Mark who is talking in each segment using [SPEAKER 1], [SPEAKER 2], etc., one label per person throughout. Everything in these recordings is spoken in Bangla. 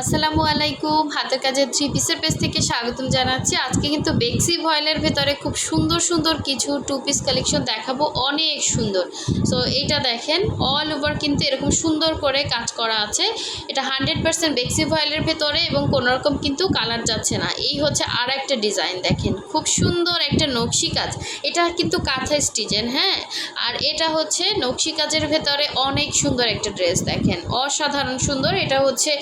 [SPEAKER 1] আসসালামু আলাইকুম। হাতের কাজের থ্রি পিসের পেজ থেকে স্বাগতম জানাচ্ছি। আজকে কিন্তু বেক্সি ভয়েলের ভেতরে খুব সুন্দর সুন্দর কিছু টু পিস কালেকশন দেখাবো। অনেক সুন্দর। সো এটা দেখেন অল ওভার কিন্তু এরকম সুন্দর করে কাজ করা আছে। এটা হান্ড্রেড পার্সেন্ট বেক্সি ভয়েলের ভেতরে এবং কোনোরকম কিন্তু কালার যাচ্ছে না। এই হচ্ছে আর একটা ডিজাইন দেখেন। খুব সুন্দর একটা নকশি কাজ। এটা কিন্তু কাঁথা স্টিচেন হ্যাঁ? আর এটা হচ্ছে নকশি কাজের ভেতরে অনেক সুন্দর একটা ড্রেস দেখেন। অসাধারণ সুন্দর। এটা হচ্ছে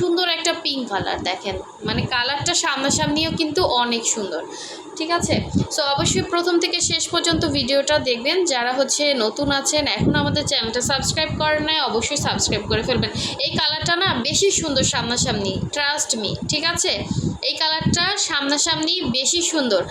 [SPEAKER 1] সুন্দর একটা পিঙ্ক কালার দেখেন। মানে কালারটা সামনাসামনিও কিন্তু অনেক সুন্দর। ঠিক আছে? সো অবশ্যই প্রথম থেকে শেষ পর্যন্ত ভিডিওটা দেখবেন। যারা হচ্ছে নতুন আছেন, এখন আমাদের চ্যানেলটা সাবস্ক্রাইব করেন নাই, অবশ্যই সাবস্ক্রাইব করে ফেলবেন। এই কালারটা না বেশি সুন্দর সামনাসামনি ট্রাস্ট মি ঠিক আছে? এই কালারটা সামনাসামনি বেশি সুন্দর।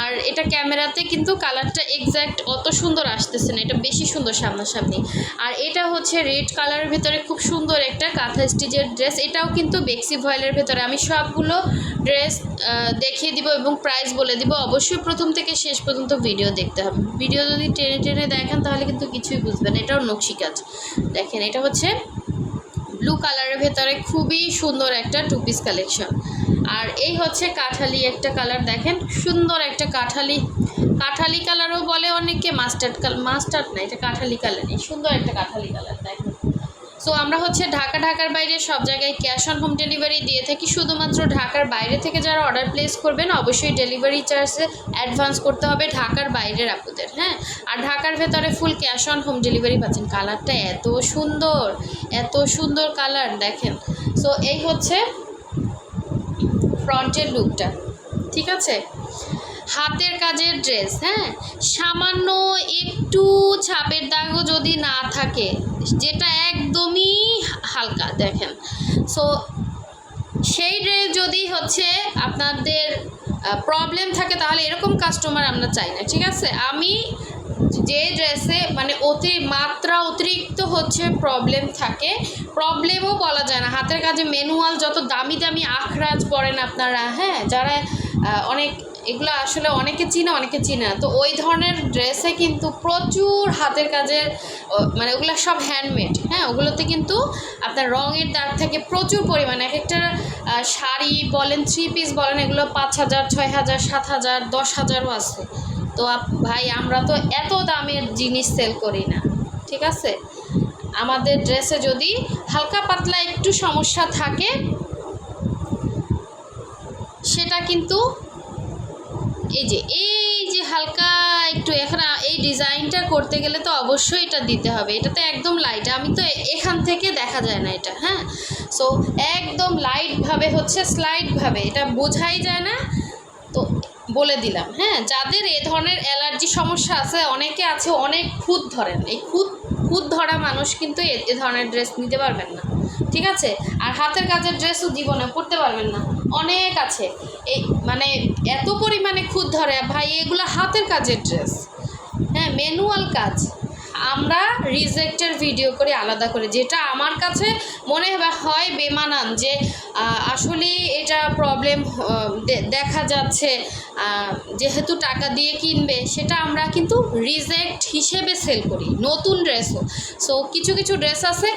[SPEAKER 1] আর এটা ক্যামেরাতে কিন্তু কালারটা এক্স্যাক্ট অত সুন্দর আসতেছে না, এটা বেশি সুন্দর সামনাসামনি। আর এটা হচ্ছে রেড কালারের ভেতরে খুব সুন্দর একটা কাঁথা স্টিচের ড্রেস এটাও কিন্তু বেক্সি ভয়েলের ভেতরে। আমি সবগুলো ড্রেস দেখিয়ে দিব এবং প্রাইস বলে দিব। অবশ্যই প্রথম থেকে শেষ পর্যন্ত ভিডিও দেখতে হবে। ভিডিও যদি টেনে টেনে দেখেন, তাহলে কিন্তু কিছুই বুঝবেন এটাও নকশি কাজ। দেখেন, এটা হচ্ছে ব্লু কালারের ভেতরে খুবই সুন্দর একটা টু পিস কালেকশন আর এই হচ্ছে কাঠালি, একটা কালার দেখেন, সুন্দর একটা কাঠালি। কাঠালি কালারও বলে অনেকে, মাস্টার্ড কালার মাস্টার্ড না, এটা কাঠালি কালার এই সুন্দর একটা কাঠালি কালার, দেখেন। সো আমরা হচ্ছে ঢাকা, ঢাকার বাইরে সব জায়গায় ক্যাশ অন হোম ডেলিভারি দিয়ে থাকি, শুধুমাত্র ঢাকার বাইরে থেকে যারা অর্ডার প্লেস করবেন, অবশ্যই ডেলিভারি চার্জে অ্যাডভান্স করতে হবে ঢাকার বাইরের আপুদের হ্যাঁ? আর ঢাকার ভেতরে full cash on home delivery পাচ্ছেন। কালারটা এত সুন্দর এত সুন্দর কালার, দেখেন। সো এই হচ্ছে ফ্রন্টের লুকটা, ঠিক আছে? হাতের কাজের ড্রেস হ্যাঁ? সামান্য একটু ছাপের দাগও যদি না থাকে, যেটা একদমই হালকা, দেখেন। সো সেই ড্রেস যদি হচ্ছে আপনাদের প্রবলেম থাকে, তাহলে এরকম কাস্টমার আমরা চাই না, ঠিক আছে? আমি যে ড্রেসে মানে অতি মাত্রা অতিরিক্ত হচ্ছে প্রবলেম থাকে প্রবলেমও বলা যায় না। হাতের কাজে ম্যানুয়াল যত দামি দামি আখরাজ পড়েন আপনারা হ্যাঁ যারা অনেক, এগুলো আসলে অনেকে চিনে অনেকে চিনে না। তো ওই ধরনের ড্রেসে কিন্তু প্রচুর হাতের কাজের মানে ওগুলো সব হ্যান্ডমেড হ্যাঁ ওগুলোতে কিন্তু আপনার রঙের দাগ থাকে প্রচুর পরিমাণে। এক একটা শাড়ি বলেন থ্রি পিস বলেন, এগুলো পাঁচ হাজার, ছয় হাজার, সাত হাজার, দশ হাজারও আছে। তো ভাই, আমরা তো এত দামের জিনিস সেল করি না, ঠিক আছে? আমাদের ড্রেসে যদি হালকা পাতলা একটু সমস্যা থাকে, সেটা কিন্তু এই যে এই যে হালকা একটু এখন, এই ডিজাইনটা করতে গেলে তো অবশ্যই এটা দিতে হবে। এটা তো একদম লাইট আমি তো এখান থেকে দেখা যায় না এটা হ্যাঁ? সো একদম লাইটভাবে হচ্ছে স্লাইডভাবে এটা বোঝাই যায় না। তো বলে দিলাম। হ্যাঁ যাদের এ ধরনের অ্যালার্জি সমস্যা আছে, অনেকে আছে অনেক খুদ ধরেন। এই খুদ খুদ ধরা মানুষ কিন্তু এ ধরনের ড্রেস নিতে পারবেন না। ঠিক আছে? আর হাতের কাজের ড্রেসও জীবনে পরতে পারবেন না। অনেক আছে। এই মানে এত পরিমাণে খুদ ধরে, ভাই, এগুলো হাতের কাজের ড্রেস হ্যাঁ ম্যানুয়াল কাজ। আমরা রিজেক্টের ভিডিও করে আলাদা করে, যেটা আমার কাছে মনে হয় বেমানান যে আসলে এটা প্রবলেম দেখা যাচ্ছে যেহেতু টাকা দিয়ে কিনবে, সেটা আমরা কিন্তু রিজেক্ট হিসেবে সেল করি, নতুন ড্রেসও সো কিছু কিছু ড্রেস আছে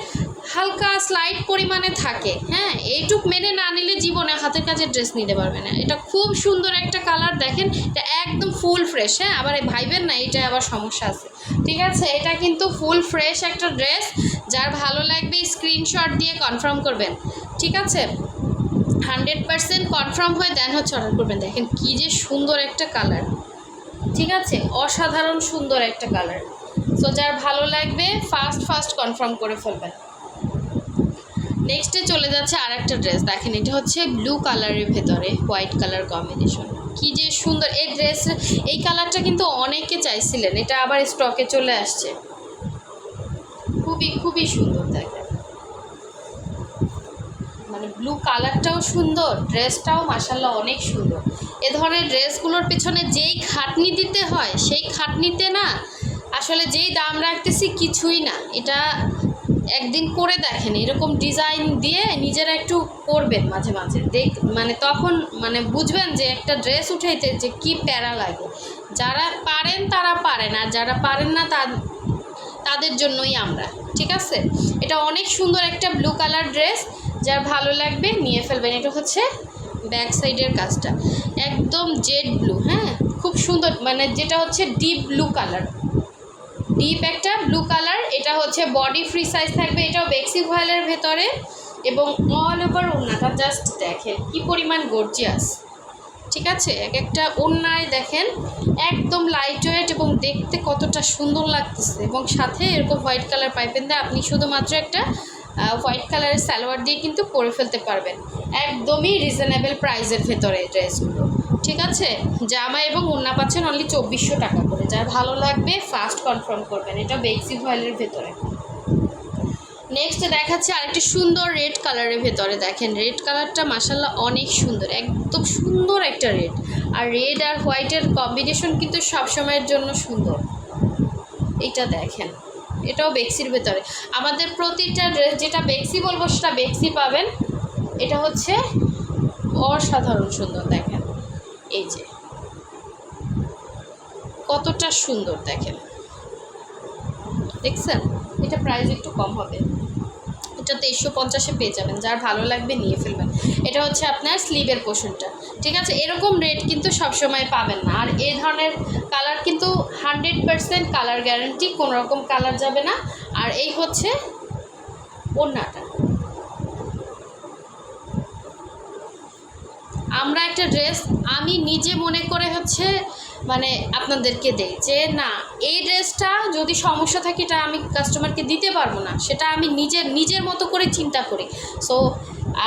[SPEAKER 1] হালকা স্লাইট পরিমাণে থাকে হ্যাঁ? এইটুক মেনে না নিলে জীবনে হাতের কাজের ড্রেস নিতে পারবে না। এটা খুব সুন্দর একটা কালার দেখেন, এটা একদম ফুল ফ্রেশ হ্যাঁ? আবার ভাইবেন না এটা আবার সমস্যা আছে। ঠিক আছে? এটা কিন্তু ফুল ফ্রেশ একটা ড্রেস যার ভালো লাগবে স্ক্রিনশট দিয়ে কনফার্ম করবেন। ঠিক আছে? হান্ড্রেড পার্সেন্ট কনফার্ম হয়ে দেন হচ্ছে অর্ডার করবেন। দেখেন কী যে সুন্দর একটা কালার ঠিক আছে? অসাধারণ সুন্দর একটা কালার সো যার ভালো লাগবে ফার্স্ট ফার্স্ট কনফার্ম করে ফেলবেন। নেক্সটে চলে যাচ্ছে আর একটা ড্রেস দেখেন, এটা হচ্ছে ব্লু কালারের ভেতরে হোয়াইট কালার কম্বিনেশন কি যে সুন্দর এই ড্রেস এই কালারটা কিন্তু অনেকে চাইছিলেন, এটা আবার স্টকে চলে আসছে। খুবই খুবই সুন্দর, দেখেন। মানে ব্লু কালারটাও সুন্দর ড্রেসটাও মাসাল্লাহ অনেক সুন্দর। এ ধরনের ড্রেসগুলোর পেছনে যেই খাটনি দিতে হয়, সেই খাটনিতে না, আসলে যেই দাম রাখতেছি কিছুই না। এটা একদিন করে দেখেন, এরকম ডিজাইন দিয়ে নিজেরা একটু করবেন মাঝে মাঝে। দেখ মানে তখন মানে বুঝবেন যে একটা ড্রেস উঠাইতে যে কি প্যারা লাগে। যারা পারেন তারা পারেন, আর যারা পারেন না তা তাদের জন্যই আমরা, ঠিক আছে? এটা অনেক সুন্দর একটা ব্লু কালার ড্রেস যার ভালো লাগবে নিয়ে ফেলবেন। এটা হচ্ছে ব্যাক সাইডের কাজটা। একদম জেড ব্লু হ্যাঁ? খুব সুন্দর মানে যেটা হচ্ছে ডিপ ব্লু কালার ডিপ একটা ব্লু কালার, এটা হচ্ছে বডি ফ্রি সাইজ থাকবে, এটাও বেক্সি ভয়েলের ভেতরে এবং অল ওভার ওড়নাটা জাস্ট দেখেন কি পরিমাণ গর্জিয়াস ঠিক আছে? এক একটা ওড়নায় দেখেন একদম লাইট ওয়েট এবং দেখতে কতটা সুন্দর লাগতেছে এবং সাথে এরকম হোয়াইট কালার পাইপেন দিয়ে আপনি শুধুমাত্র একটা হোয়াইট কালারের সালোয়ার দিয়ে কিন্তু পরে ফেলতে পারবেন। একদমই রিজনেবল প্রাইসের ভেতরে ড্রেসগুলো ঠিক আছে? জামা এবং ওড়না পাচ্ছেন অনলি চব্বিশশো টাকা করে। যার ভালো লাগবে ফার্স্ট কনফার্ম করবেন। এটা বেক্সি ভয়েলের ভেতরে। নেক্সট দেখাচ্ছে আরেকটি সুন্দর রেড কালারের ভেতরে। দেখেন রেড কালারটা মাসাল্লাহ অনেক সুন্দর, একদম সুন্দর একটা রেড আর রেড আর হোয়াইটের কম্বিনেশন কিন্তু সবসময়ের জন্য সুন্দর। এটা দেখেন, এটাও বেক্সির ভেতরে। আমাদের প্রতিটা ড্রেস যেটা বেক্সি বলব সেটা বেক্সি পাবেন। এটা হচ্ছে অসাধারণ সুন্দর, দেখেন। এই যে। কতটা সুন্দর দেখেন। দেখছেন? এটা প্রাইস একটু কম হবে। এটা তেইশশো পঞ্চাশে পেয়ে যাবেন। যার ভালো লাগবে নিয়ে ফেলবেন। এটা হচ্ছে আপনার স্লিভের পোষণটা ঠিক আছে? এরকম রেট কিন্তু সবসময় পাবেন না। আর এই ধরনের কালার কিন্তু হান্ড্রেড পারসেন্ট কালার গ্যারান্টি কোনো রকম কালার যাবে না। আর এই হচ্ছে ওড়নাটা। আমরা একটা ড্রেস আমি নিজে মনে করে হচ্ছে মানে আপনাদেরকে দেই যে, না, এই ড্রেসটা যদি সমস্যা থাকে এটা আমি কাস্টমারকে দিতে পারব না। সেটা আমি নিজের নিজের মতো করে চিন্তা করি। সো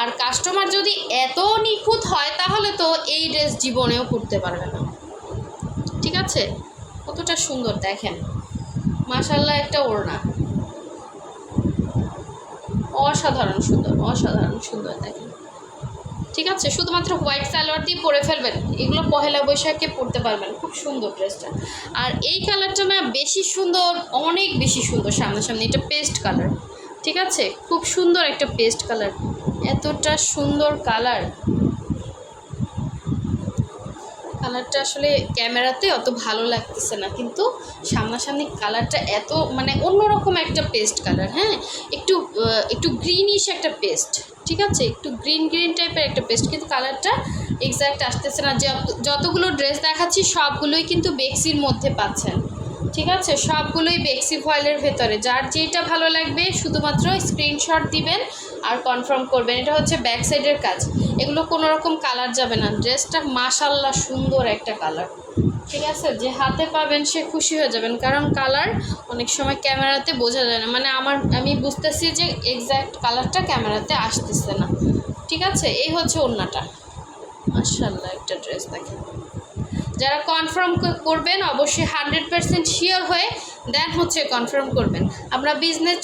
[SPEAKER 1] আর কাস্টমার যদি এত নিখুঁত হয় তাহলে তো এই ড্রেস জীবনেও করতে পারবে না। ঠিক আছে? কতটা সুন্দর, দেখেন। মাশাল্লাহ একটা ওড়না। অসাধারণ সুন্দর অসাধারণ সুন্দর, দেখেন। ঠিক আছে? শুধুমাত্র হোয়াইট সালোয়ার দিয়ে পরে ফেলবেন। এগুলো পহেলা বৈশাখে পরতে পারবেন। খুব সুন্দর ড্রেসটা। আর এই কালারটা না বেশি সুন্দর, অনেক বেশি সুন্দর সামনাসামনি। এটা পেস্ট কালার। ঠিক আছে? খুব সুন্দর একটা পেস্ট কালার। এতটা সুন্দর কালার। কালারটা আসলে ক্যামেরাতে অত ভালো লাগতেছে না, কিন্তু সামনাসামনি কালারটা এত মানে অন্যরকম একটা পেস্ট কালার হ্যাঁ? একটু একটু গ্রিনিশ একটা পেস্ট। ঠিক আছে? একটু গ্রিন গ্রিন টাইপের একটা পেস্ট কিন্তু কালারটা এক্স্যাক্ট আসতেছে না। যত- যতগুলো ড্রেস দেখাচ্ছি, সবগুলোই কিন্তু বেক্সির মধ্যে পাচ্ছেন। ঠিক আছে? সবগুলোই বেক্সি ফয়েলের ভেতরে। যার যেটা ভালো লাগবে, শুধুমাত্র স্ক্রিনশট দিবেন আর কনফার্ম করবেন। এটা হচ্ছে ব্যাক সাইডের কাজ। এগুলো কোনো রকম কালার যাবে না। ড্রেসটা মাশাল্লাহ সুন্দর একটা কালার ঠিক আছে, যে হাতে পাবেন সে খুশি হয়ে যাবেন, কারণ কালার অনেক সময় ক্যামেরাতে বোঝা যায় না। মানে আমার, আমি বুঝতেছি যে এক্স্যাক্ট কালারটা ক্যামেরাতে আসতেছে না। ঠিক আছে, এই হচ্ছে ওড়নাটা। মার্শাল্লাহ একটা ড্রেস দেখেন। যারা কনফার্ম করবেন, অবশ্যই হান্ড্রেড পার্সেন্ট শিওর হয়ে দেন হচ্ছে কনফার্ম করবেন। আমরা বিজনেস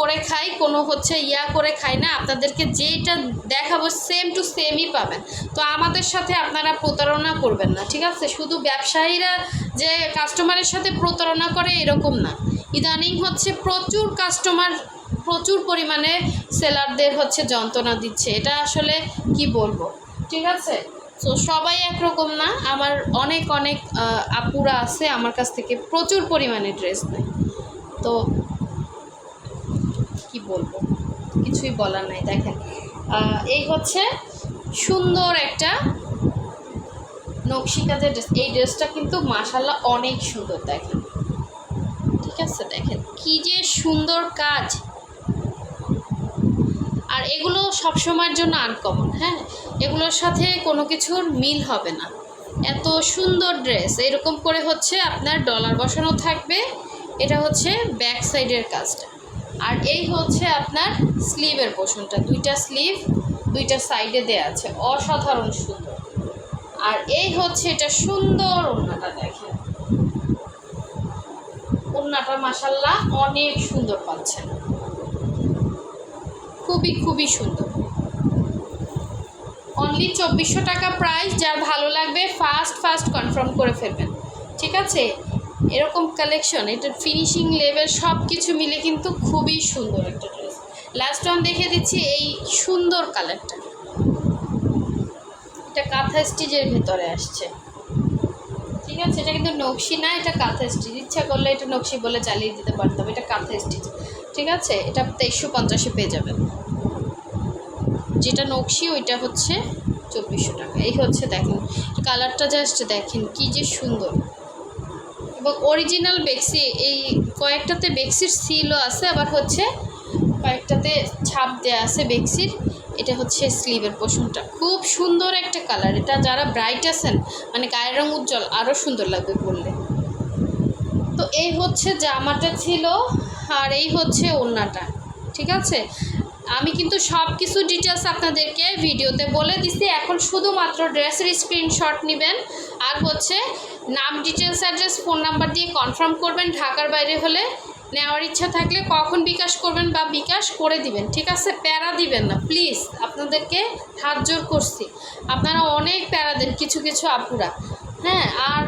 [SPEAKER 1] করে খাই, কোনো হচ্ছে ইয়া করে খাই না, আপনাদেরকে যেটা দেখাবো সেম টু সেমই পাবেন। তো আমাদের সাথে আপনারা প্রতারণা করবেন না, ঠিক আছে? শুধু ব্যবসায়ীরা যে কাস্টমারের সাথে প্রতারণা করে এরকম না। ইদানিং হচ্ছে প্রচুর কাস্টমার প্রচুর পরিমাণে সেলারদের হচ্ছে যন্ত্রণা দিচ্ছে। এটা আসলে কি বলব? ঠিক আছে? তো সবাই একরকম না। আমার অনেক অনেক আপুরা আছে, আমার কাছ থেকে প্রচুর পরিমাণে ড্রেস নেয়। তো, কি বলব? কিছুই বলার নাই, দেখেন। এই হচ্ছে সুন্দর একটা নকশি কাজের ড্রেস এই ড্রেসটা কিন্তু মাসাল্লাহ অনেক সুন্দর, দেখেন। ঠিক আছে, দেখেন। কি যে সুন্দর কাজ! আর এগুলো সব সময়ের জন্য আনকমন হ্যাঁ? এগুলোর সাথে কোনো কিছুর মিল হবে না। এত সুন্দর ড্রেস এরকম করে হচ্ছে আপনার ডলার বসানো থাকবে। এটা হচ্ছে ব্যাক সাইডের কাজটা। আর এই হচ্ছে আপনার স্লিভের পোর্শনটা দুইটা স্লিভ দুইটা সাইডে দেওয়া আছে। অসাধারণ সুন্দর। আর এই হচ্ছে এটা সুন্দর ওড়নাটা দেখেন। ওড়নাটা মাসাল্লাহ অনেক সুন্দর পাচ্ছেন। খুবই খুবই সুন্দর। অনলি চব্বিশশো টাকা প্রাইস যার ভালো লাগবে ফার্স্ট ফার্স্ট কনফার্ম করে ফেলবেন। ঠিক আছে? এরকম কালেকশন এটার ফিনিশিং লেভেল সব কিছু মিলে কিন্তু খুবই সুন্দর একটা ড্রেস লাস্ট টাইম দেখে দিচ্ছি, এই সুন্দর কালারটা এটা কাঁথা স্টিচের ভেতরে আসছে। ঠিক আছে, এটা কিন্তু নকশি না, এটা কাঁথা স্টিচ। ইচ্ছা করলে এটা নকশি বলে চালিয়ে দিতে পারতাম, এটা কাঁথা স্টিচ। ঠিক আছে, এটা তেইশশো পঞ্চাশে পেয়ে যাবেন। যেটা নকশি, ওইটা হচ্ছে চব্বিশশো টাকা। এই হচ্ছে দেখেন, কালারটা জাস্ট দেখেন, কি যে সুন্দর। এবং অরিজিনাল বেক্সি, এই কয়েকটাতে বেক্সির সিলও আছে, আবার হচ্ছে কয়েকটাতে ছাপ দেওয়া আছে বেক্সির। এটা হচ্ছে স্লিভের পোষণটা খুব সুন্দর একটা কালার। এটা যারা ব্রাইট আছেন মানে গায়ের রং উজ্জ্বল আরও সুন্দর লাগবে পরলে। তো এই হচ্ছে জামাটা ছিল, আর এই হচ্ছে ওড়নাটা, ঠিক আছে? আমি কিন্তু সব কিছু ডিটেলস আপনাদেরকে ভিডিওতে বলে দিছি। এখন শুধুমাত্র ড্রেসের স্ক্রিনশট নেবেন, আর হচ্ছে নাম ডিটেলস অ্যাড্রেস ফোন নাম্বার দিয়ে কনফার্ম করবেন ঢাকার বাইরে হলে। নেওয়ার ইচ্ছা থাকলে কখন বিকাশ করবেন বা বিকাশ করে দিবেন, ঠিক আছে? প্যারা দিবেন না প্লিজ আপনাদেরকে হাত জোর করছি। আপনারা অনেক প্যারা দেন, কিছু কিছু আপুরা। হ্যাঁ আর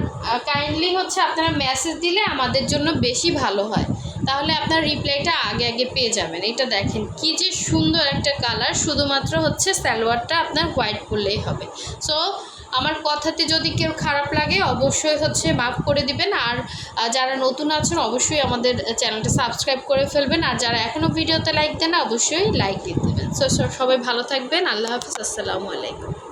[SPEAKER 1] কাইন্ডলি হচ্ছে আপনারা মেসেজ দিলে আমাদের জন্য বেশি ভালো হয়। তাহলে আপনার রিপ্লাইটা আগে আগে পেয়ে যাবেন। এটা দেখেন, কি যে সুন্দর একটা কালার শুধুমাত্র হচ্ছে সালোয়ারটা আপনার হোয়াইট করলেই হবে। সো আমার কথাতে যদি কেউ খারাপ লাগে, অবশ্যই হচ্ছে মাফ করে দিবেন। আর যারা নতুন আছেন, অবশ্যই আমাদের চ্যানেলটা সাবস্ক্রাইব করে ফেলবেন। আর যারা এখনও ভিডিওতে লাইক দেন অবশ্যই লাইক দিয়ে দেবেন। সো সবাই ভালো থাকবেন। আল্লাহ হাফিজ। আসসালামু আলাইকুম।